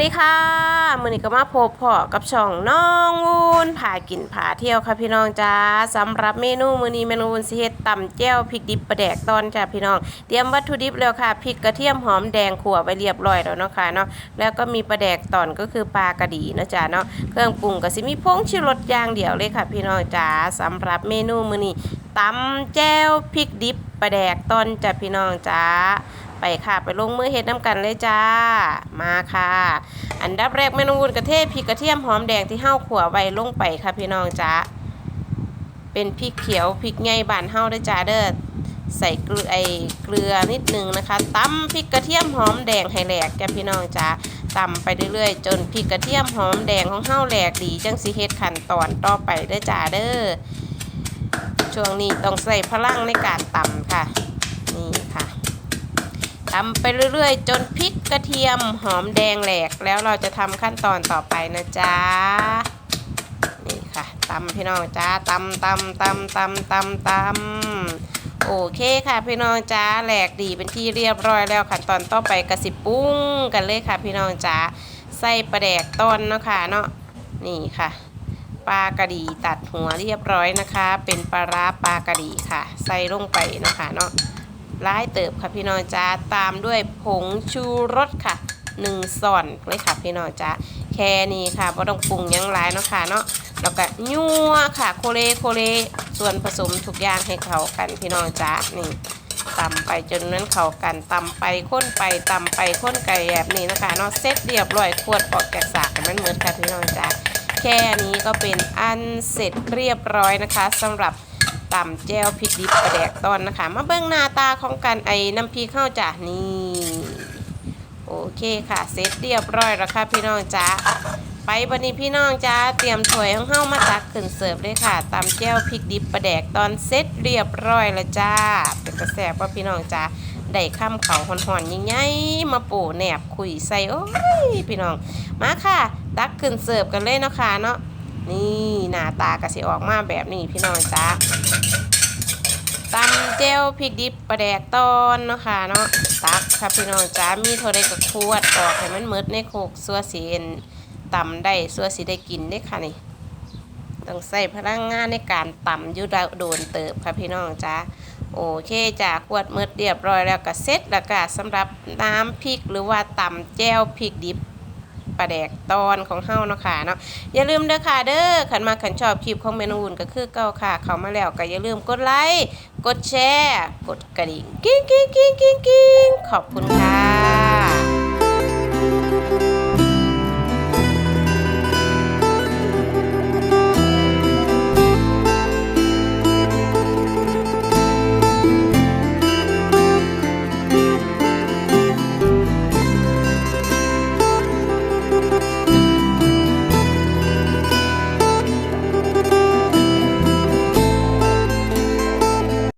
สวัสดีค่ะมือนี้ก็มาพบพอกับช่องน้องวูนพากินพาเที่ยวค่ะพี่น้องจ้าสำหรับเมนูมือนี้เมนูวูนสิเฮ็ดตำแจ่วพริกดิบปลาแดกตอนจ้าพี่น้องเตรียมวัตถุดิบแล้วค่ะพริกกระเทียมหอมแดงขั่วไว้เรียบร้อยแล้วเนาะค่ะเนาะแล้วก็มีปลาแดกตอนก็คือปลากระดีเนาะจ้าเนาะเครื่องปรุงก็สิมีผงชูรสอย่างเดียวเลยค่ะ พี่น้องจ้าสำหรับเมนูมือนี้ตำแจ่วพริกดิบปลาแดกตอนจ้าพี่น้องจ้า ไปค่ะ ไปลงมือเฮ็ดน้ำกันเลยจ้า มาค่ะ อันดับแรกเมนูวุ้นกระเทศพริกกระเทียมหอมแดงที่เห่าขัวไว้ลงไปค่ะพี่น้องจ้าเป็นพริกเขียวพริกไงบานเห่าได้จ้าเด้อใส่เกลือไอเกลือนิดนึงนะคะตำพริกกระเทียมหอมแดงให้แหลกจ้าพี่น้องจ้าตำไปเรื่อยๆ จนพริกกระเทียมหอมแดงของเห่าแหลกดีจังสิเฮ็ดขั้นตอนต่อไปเด้อจ้าเด้อช่วงนี้ต้องใส่พลังในการตำค่ะ นี่ค่ะ ตำไปเรื่อยๆ จนพริกกระเทียมหอมแดงแหลกแล้วเราจะทำขั้นตอนต่อไปนะจ๊ะนี่ค่ะตำพี่น้องจ้าตำตำตำตำตำตำโอเคค่ะพี่น้องจ้าแหลกดีเป็นที่เรียบร้อยแล้วขั้นตอนต่อไปกระสิบปุ้งกันเลยค่ะ พี่น้องจ้าใส่ปลาแดกต้นเนาะค่ะเนาะนี่ค่ะปลากระดีตัดหัวเรียบร้อยนะคะ เป็นปลาร้าปลากระดีค่ะ ใส่ลงไปเนาะคะเนาะ ร้ายเติบค่ะพี่น้องจ้าตามด้วยผงชูรสค่ะหนึ่งส่อนเลยค่ะพี่น้องจ้าแค่นี้ค่ะไ่ต้องปรุงยังหลายเนาะค่ะเนาะแล้วก็ยั่วค่ะโคเลโคเลส่วนผสมทุกอย่างให้เข้ากันพี่น้องจ้านี่ตำไปจนนั้นเข้ากันตำไปข้นไปตำไปข้นไก่แบบนี้นะคะเนาะเสร็จเรียบร้อยขวดออกแกะสากกันมันเหมือนค่ะพี่น้องจ้าแค่นี้ก็เป็นอันเสร็จเรียบร้อยนะคะสำหรับ ตำแจ่วพริกดิบปลาแดกตอนนะคะ มาเบิ่งหน้าตาของกันไอ้น้ำพริกข้าวจ้ะนี่โอเคค่ะเสร็จเรียบร้อยแล้วค่ะพี่น้องจ้าไปบันนี้พี่น้องจ้าเตรียมถ้วยของเฮามาตักขึ้นเสิร์ฟเลยค่ะตำแจ่วพริกดิบปลาแดกตอนเสร็จเรียบร้อยแล้วจ้า เป็นกระแสว่าพี่น้องจ้าได้ข้ามเขาหอนๆใหญ่มาปูแหนบคุยใส่โอ้ยพี่น้องมาค่ะ ตักขึ้นเสิร์ฟกันเลยเนาะค่ะเนาะ นี่หน้าตากระสิออกมาแบบนี้พี่น้องจ้าตำเจลพริกดิบปลาแดกตอนเนาะค่ะเนาะตักค่ะพี่น้องจ้ามีเท่าไรก็ขวดออกให้มันมืดในโคกสัวสีเอ็นตำได้สัวสีได้กินได้ค่ะนี่ต้องใส่พลังงานในการตำยุดโดนเติบค่ะพี่น้องจ้าโอเคจ้าขวดมืดเรียบร้อยแล้วก็เสร็จแล้วก็สำหรับน้ำพริกหรือว่าตำแจวพริกดิบ ปลาแดกตอนของเฮาเนาะค่ะเนาะอย่าลืมเด้อค่ะเด้อขันมาขันชอบคลิปของเมนูอุ่นก็คือเก่าค่ะ เข้ามาแล้วก็อย่าลืมกดไลค์กดแชร์ กดกระดิ่งกิ้งกิ้งกิ้งกิ้งกิ้งขอบคุณค่ะ